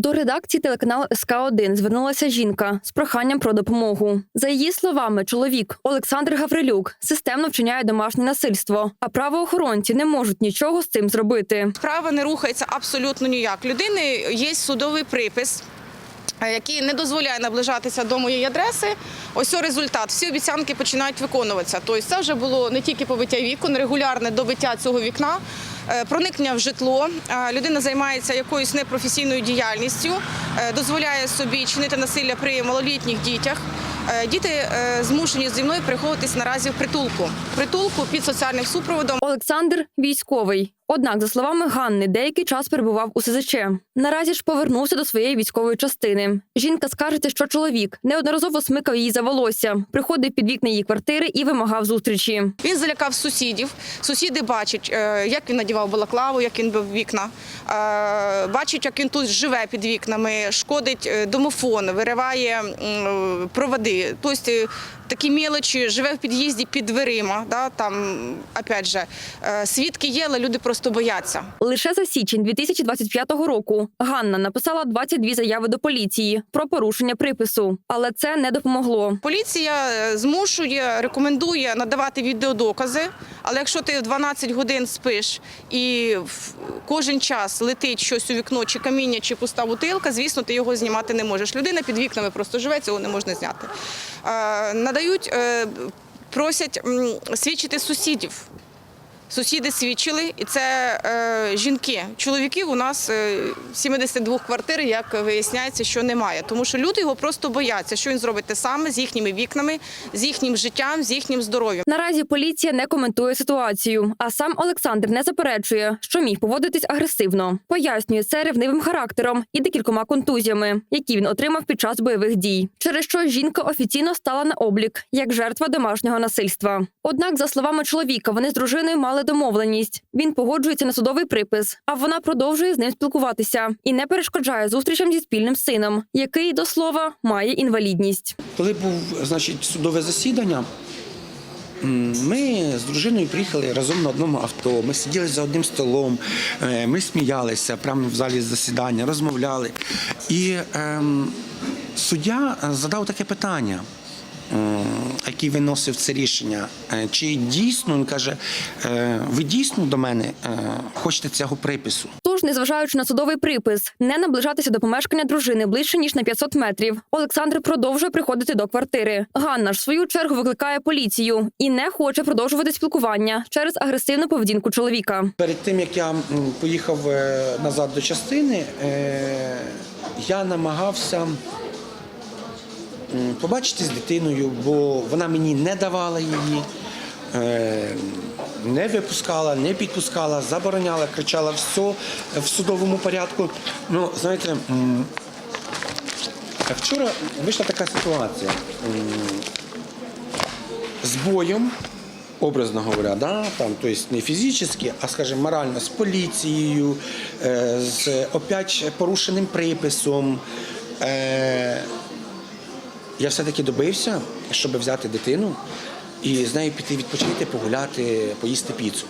До редакції телеканалу СК 1 звернулася жінка з проханням про допомогу. За її словами, чоловік Олександр Гаврилюк системно вчиняє домашнє насильство, а правоохоронці не можуть нічого з цим зробити. Справа не рухається абсолютно ніяк. Людини є судовий припис. е, Який не дозволяє наближатися до моєї адреси. Ось результат. Всі обіцянки починають виконуватися. Тобто це вже було не тільки побиття вікон, регулярне добиття цього вікна, проникнення в житло. Е, Людина займається якоюсь непрофесійною діяльністю, е, дозволяє собі чинити насилля при малолітніх дітях. Е, Діти е, змушені зі мною приходитись наразі в притулку. Притулку під соціальним супроводом. Олександр військовий. Однак, за словами Ганни, деякий час перебував у СЗЧ. Наразі ж повернувся до своєї військової частини. Жінка скаржиться, що чоловік неодноразово смикав її за волосся, приходив під вікна її квартири і вимагав зустрічі. Він залякав сусідів. Сусіди бачать, е, як він надівав балаклаву, як він бив вікна. Бачать, як він тут живе під вікнами, шкодить домофон, вириває проводи. Тобто е, такі мелочі, живе в під'їзді під дверима. Да, там, опять же, е, свідки є, але люди просто бояться. Лише за січень 2025 року Ганна написала 22 заяви до поліції про порушення припису, але це не допомогло. Поліція е, змушує, рекомендує надавати відеодокази, але якщо ти 12 годин спиш і кожен час летить щось у вікно, чи каміння, чи пуста бутилка, звісно, ти його знімати не можеш. Людина під вікнами просто живе, цього не можна зняти. Надають, е, просять свідчити сусідів. Сусіди свідчили, і це е, жінки. Чоловіків у нас е, 72 квартир, як виясняється, що немає. Тому що люди його просто бояться, що він зробить те саме з їхніми вікнами, з їхнім життям, з їхнім здоров'ям. Наразі поліція не коментує ситуацію, а сам Олександр не заперечує, що міг поводитись агресивно. Пояснює це ревнивим характером і декількома контузіями, які він отримав під час бойових дій, через що жінка офіційно стала на облік як жертва домашнього насильства. Однак, за словами чоловіка, вони з дружиною мали домовленість. Він погоджується на судовий припис, а вона продовжує з ним спілкуватися і не перешкоджає зустрічам зі спільним сином, який до слова має інвалідність. Коли був значить, судове засідання, ми з дружиною приїхали разом на одному авто. Ми сиділи за одним столом, е, ми сміялися прямо в залі засідання, розмовляли. І ем, суддя задав таке питання. Який виносив це рішення, Е, чи дійсно він каже, е, ви дійсно до мене е, хочете цього припису? Тож, незважаючи на судовий припис, не наближатися до помешкання дружини ближче ніж на 500 метрів. Олександр продовжує приходити до квартири. Ганна ж в свою чергу викликає поліцію і не хоче продовжувати спілкування через агресивну поведінку чоловіка. Перед тим як я поїхав назад до частини, я намагався побачити з дитиною, бо вона мені не давала її, е, не випускала, не підпускала, забороняла, кричала все в судовому порядку. Ну, знаєте, вчора вийшла така ситуація. З боєм, образно говоря, да, там, то есть не фізично, а скажімо, морально, з поліцією, е, з опять порушеним приписом. Я все-таки добився, щоб взяти дитину і з нею піти відпочити, погуляти, поїсти піцу.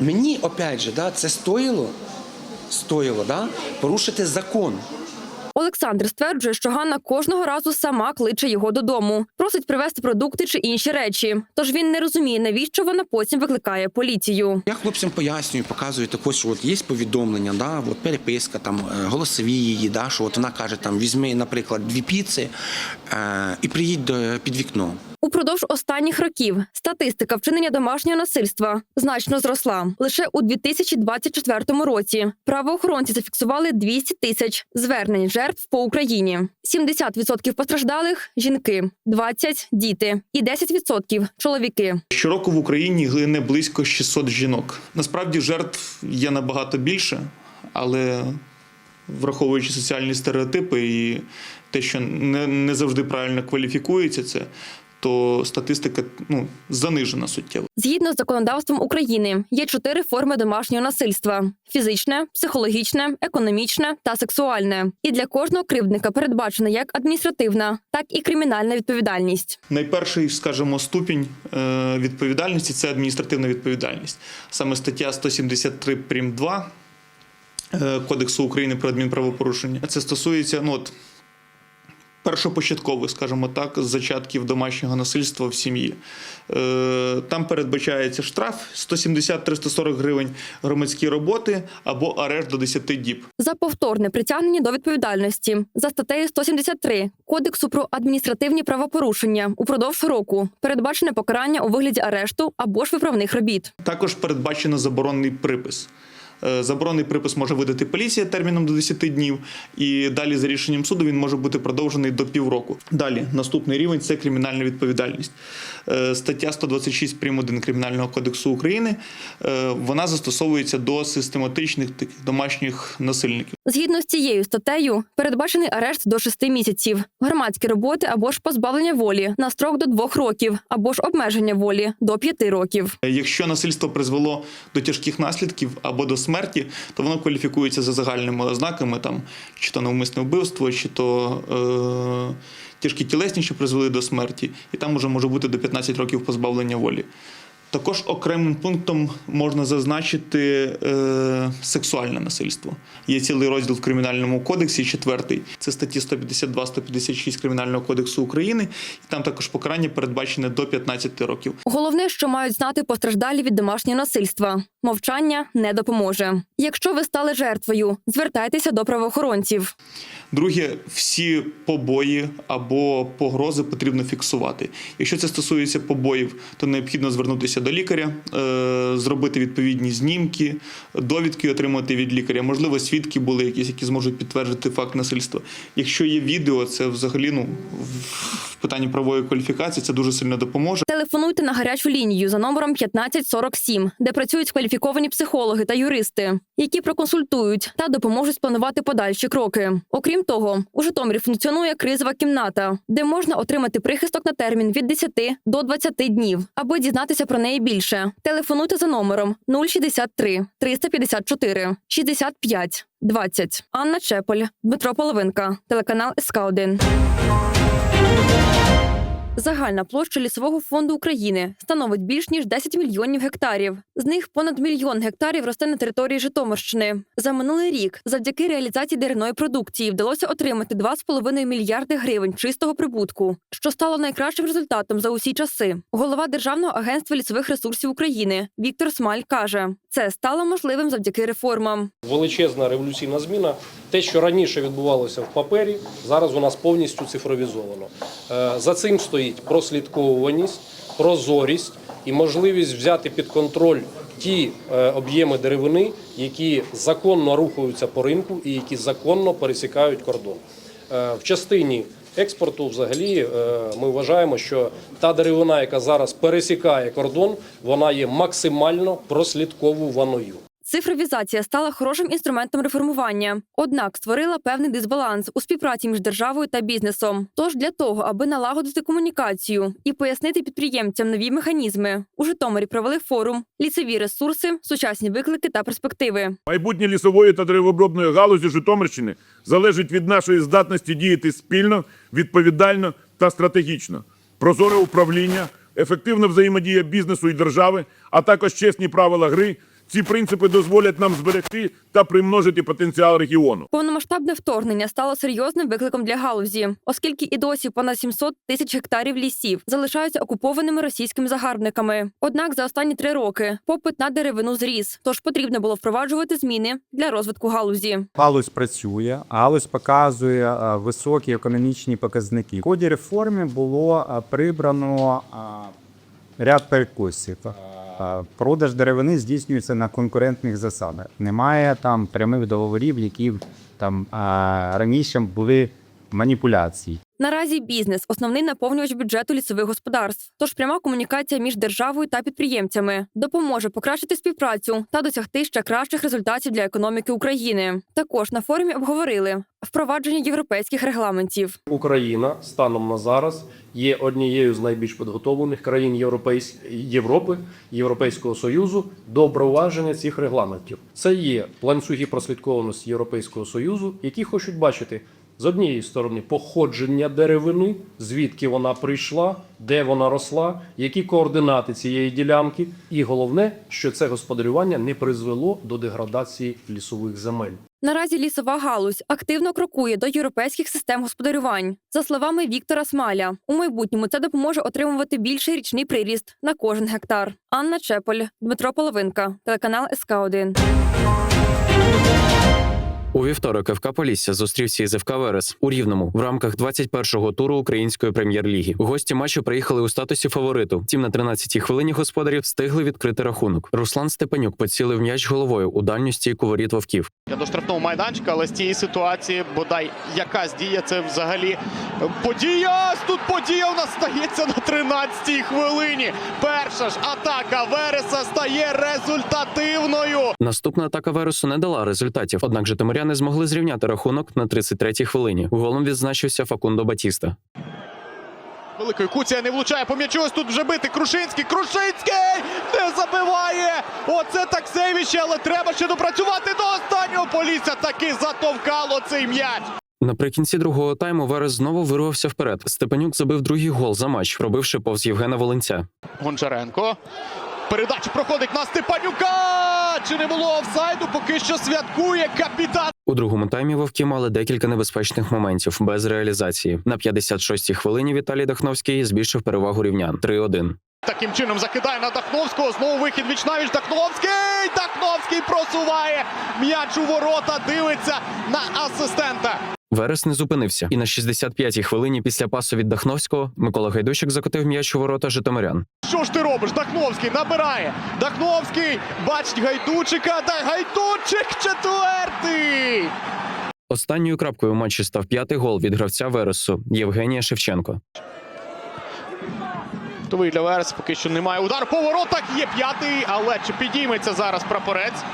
Мені, опять же, да, це стоїло, стоїло да, порушити закон. Олександр стверджує, що Ганна кожного разу сама кличе його додому, просить привезти продукти чи інші речі. Тож він не розуміє, навіщо вона потім викликає поліцію. Я хлопцям пояснюю, показую також, що от є повідомлення, да, от переписка, там е, голосові її, да, що от вона каже, там візьми, наприклад, дві піци е, і приїдь до, під вікно. Упродовж останніх років статистика вчинення домашнього насильства значно зросла. Лише у 2024 році правоохоронці зафіксували 200 тисяч звернень жертв по Україні. 70% постраждалих жінки, 20 – діти і 10% – чоловіки. Щороку в Україні гине близько 600 жінок. Насправді жертв є набагато більше, але враховуючи соціальні стереотипи і те, що не, не завжди правильно кваліфікується це, то статистика ну, занижена суттєво. Згідно з законодавством України, є чотири форми домашнього насильства: фізичне, психологічне, економічне та сексуальне. І для кожного кривдника передбачена як адміністративна, так і кримінальна відповідальність. Найперший, скажімо, ступінь е, відповідальності це адміністративна відповідальність. Саме стаття 173 прим. 2 е, Кодексу України про адмінправопорушення. Це стосується ну, от, першопочаткових, скажімо так, зачатків домашнього насильства в сім'ї. Е, Там передбачається штраф 170-340 гривень, громадські роботи або арешт до 10 діб. За повторне притягнення до відповідальності за статтею 173 Кодексу про адміністративні правопорушення упродовж року передбачене покарання у вигляді арешту або ж виправних робіт. Також передбачено заборонний припис. Е, Заборонний припис може видати поліція терміном до 10 днів, і далі за рішенням суду він може бути продовжений до півроку. Далі наступний рівень це кримінальна відповідальність. Е, Стаття 126 прим. 1 Кримінального кодексу України е, вона застосовується до систематичних таких домашніх насильників. Згідно з цією статтею, передбачений арешт до 6 місяців, громадські роботи або ж позбавлення волі на строк до 2 років, або ж обмеження волі до 5 років. Якщо насильство призвело до тяжких наслідків або до смерті, то воно кваліфікується за загальними ознаками, там чи то навмисне вбивство, чи то е, тяжкі тілесні, що призвели до смерті, і там уже може бути до 15 років позбавлення волі. Також окремим пунктом можна зазначити е, сексуальне насильство. Є цілий розділ в кримінальному кодексі, четвертий. Це статті 152-156 Кримінального кодексу України. І там також покарання передбачене до 15 років. Головне, що мають знати постраждалі від домашнього насильства. Мовчання не допоможе. Якщо ви стали жертвою, звертайтеся до правоохоронців. Друге, всі побої або погрози потрібно фіксувати. Якщо це стосується побоїв, то необхідно звернутися до лікаря, е, зробити відповідні знімки, довідки отримати від лікаря. Можливо, свідки були якісь, які зможуть підтвердити факт насильства. Якщо є відео, це взагалі ну в питанні правової кваліфікації це дуже сильно допоможе. Телефонуйте на гарячу лінію за номером 1547, де працюють кваліфіковані психологи та юристи, які проконсультують та допоможуть спланувати подальші кроки. Окрім того, у Житомирі функціонує кризова кімната, де можна отримати прихисток на термін від 10 до 20 днів, аби дізнатися про неї більше. Телефонуйте за номером 063 354 65 20. Анна Чеполь, Дмитро Половинка, телеканал СК 1 Загальна площа лісового фонду України становить більш ніж 10 мільйонів гектарів. З них понад мільйон гектарів росте на території Житомирщини. За минулий рік, завдяки реалізації деревної продукції, вдалося отримати 2,5 мільярди гривень чистого прибутку, що стало найкращим результатом за усі часи. Голова Державного агентства лісових ресурсів України Віктор Смаль каже, це стало можливим завдяки реформам. величезна революційна зміна. Те, що раніше відбувалося в папері, зараз у нас повністю цифровізовано. Е, За цим стоїть прослідковуваність, прозорість і можливість взяти під контроль ті е, об'єми деревини, які законно рухаються по ринку і які законно пересікають кордон. Е, В частині експорту, взагалі, ми вважаємо, що та деревина, яка зараз пересікає кордон, вона є максимально прослідковуваною. Цифровізація стала хорошим інструментом реформування, однак створила певний дисбаланс у співпраці між державою та бізнесом. Тож для того, аби налагодити комунікацію і пояснити підприємцям нові механізми, у Житомирі провели форум лісові ресурси, сучасні виклики та перспективи. Майбутнє лісової та деревообробної галузі Житомирщини залежить від нашої здатності діяти спільно, відповідально та стратегічно. Прозоре управління, ефективна взаємодія бізнесу і держави, а також чесні правила гри. Ці принципи дозволять нам зберегти та примножити потенціал регіону. Повномасштабне вторгнення стало серйозним викликом для галузі, оскільки і досі понад 700 тисяч гектарів лісів залишаються окупованими російськими загарбниками. Однак за останні три роки попит на деревину зріс, тож потрібно було впроваджувати зміни для розвитку галузі. Галузь працює, галузь показує е, високі економічні показники. В ході реформи було е, прибрано е, ряд перекосів. Е, Продаж деревини здійснюється на конкурентних засадах. Немає там прямих договорів, які там е, раніше були маніпуляції. Наразі бізнес основний наповнювач бюджету лісових господарств. Тож пряма комунікація між державою та підприємцями допоможе покращити співпрацю та досягти ще кращих результатів для економіки України. Також на форумі обговорили впровадження європейських регламентів. Україна станом на зараз є однією з найбільш підготовлених країн Європейсь... Європи, Європейського Союзу до впровадження цих регламентів. Це є ланцюги прослідкованості Європейського Союзу, які хочуть бачити З однієї сторони, походження деревини, звідки вона прийшла, де вона росла, які координати цієї ділянки, і головне, що це господарювання не призвело до деградації лісових земель. Наразі лісова галузь активно крокує до європейських систем господарювань. За словами Віктора Смаля, у майбутньому це допоможе отримувати більший річний приріст на кожен гектар. Анна Чеполь, Дмитро Половинка, телеканал СК 1 У вівторок ФК Полісся зустрівся із ФК Верес у Рівному в рамках 21-го туру української прем'єр-ліги. Гості матчу приїхали у статусі фавориту. Втім, на 13-й хвилині господарі встигли відкрити рахунок. Руслан Степанюк поцілив м'яч головою у дальню стійку воріт вовків. Я до штрафного майданчика, але з цієї ситуації, бодай якась дія, це взагалі подія. Тут подія у нас стається на 13-й хвилині. Перша ж атака Вереса стає результативною. Наступна атака Вересу не дала результатів, однак житомиряни змогли зрівняти рахунок на 33-й хвилині. Голом відзначився Факундо Батіста. Великою Куція не влучає по м'ячу. Ось тут вже бити Крушинський. Крушинський не забиває. Оце так сейвіще, але треба ще допрацювати до останнього. Полісся таки затовкало цей м'яч. Наприкінці другого тайму Верес знову вирвався вперед. Степанюк забив другий гол за матч, пробивши повз Євгена Волинця. Гончаренко. Передача проходить на Степанюка. Чи не було офсайду? Поки що святкує капітан. У другому таймі вовки мали декілька небезпечних моментів без реалізації. На 56-й хвилині Віталій Дахновський збільшив перевагу рівнян 3-1. Таким чином закидає на Дахновського. Знову вихід віч навіч Дахновський. Дахновський просуває м'яч у ворота. Дивиться на асистента. Верес не зупинився, і на 65-й хвилині після пасу від Дахновського Микола Гайдущик закотив м'яч у ворота Житомирян. Що ж ти робиш? Дахновський набирає. Дахновський бачить Гайдучика. Да Гайдучик четвертий. Останньою крапкою у матчі став п'ятий гол від гравця Вересу Євгенія Шевченко. Готовий для Верес. Поки що немає. Удар по воротах. Є п'ятий. Але чи підійметься зараз прапорець?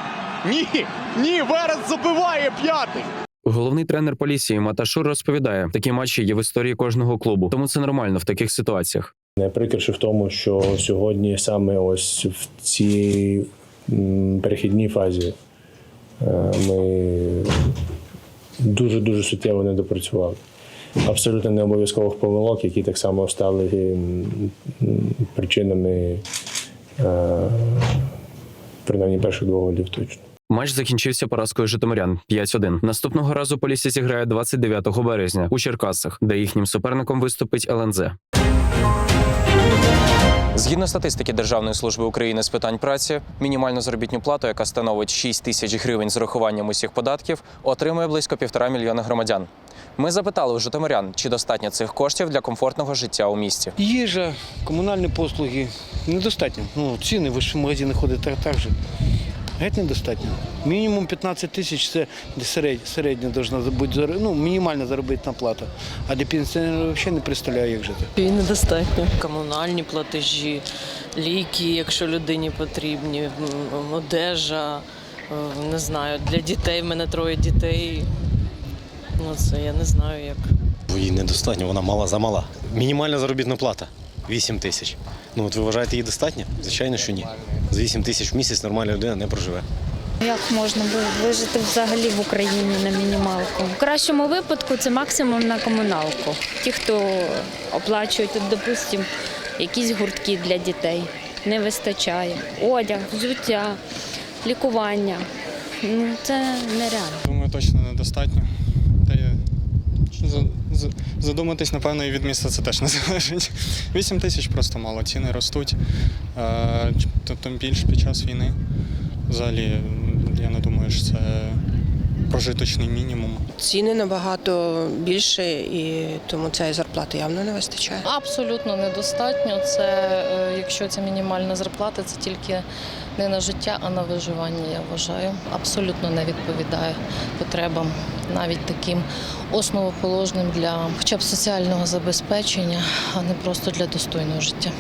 Ні, ні, Верес забиває п'ятий. Головний тренер Полісії Маташур розповідає, такі матчі є в історії кожного клубу, тому це нормально в таких ситуаціях. Найприкріше в тому, що сьогодні саме ось в цій перехідній фазі е, ми дуже дуже суттєво не допрацювали. Абсолютно не обов'язкових помилок, які так само стали причинами е, принаймні перших двох голів точно. Матч закінчився поразкою Житомирян 5-1. Наступного разу Полісся зіграє 29 березня у Черкасах, де їхнім суперником виступить ЛНЗ. Згідно статистики Державної служби України з питань праці, мінімальну заробітну плату, яка становить 6 тисяч гривень з урахуванням усіх податків, отримує близько півтора мільйона громадян. Ми запитали у житомирян, чи достатньо цих коштів для комфортного життя у місті. Їжа, комунальні послуги недостатньо. Ну, ціни, ви ж в магазини ходите так же. Геть недостатньо. Мінімум 15 тисяч це середня, середня бути ну, мінімальна заробітна плата. А для пенсіонерів взагалі не представляю, як жити. І недостатньо. Комунальні платежі, ліки, якщо людині потрібні, одежа, е, не знаю, для дітей в мене троє дітей. Ну це я не знаю як. Її недостатньо, вона мала замала. Мінімальна заробітна плата 8 тисяч. Ну от ви вважаєте її достатньо? Звичайно, що ні. За 8 тисяч в місяць нормальна людина не проживе. Як можна вижити взагалі в Україні на мінімалку? В кращому випадку це максимум на комуналку. Ті, хто оплачують, тут, допустимо, якісь гуртки для дітей, не вистачає. Одяг, взуття, лікування. Ну, це нереально. Думаю, точно недостатньо. Задуматись, напевно, і від міста це теж не залежить. 8 тисяч просто мало, ціни ростуть. Тим більше під час війни. Взагалі, я не думаю, що це прожиточний мінімум. Ціни набагато більше і тому цієї зарплати явно не вистачає. Абсолютно недостатньо. Це е, якщо це мінімальна зарплата, це тільки не на життя, а на виживання. Я вважаю. Абсолютно не відповідає потребам, навіть таким основоположним для хоча б соціального забезпечення, а не просто для достойного життя.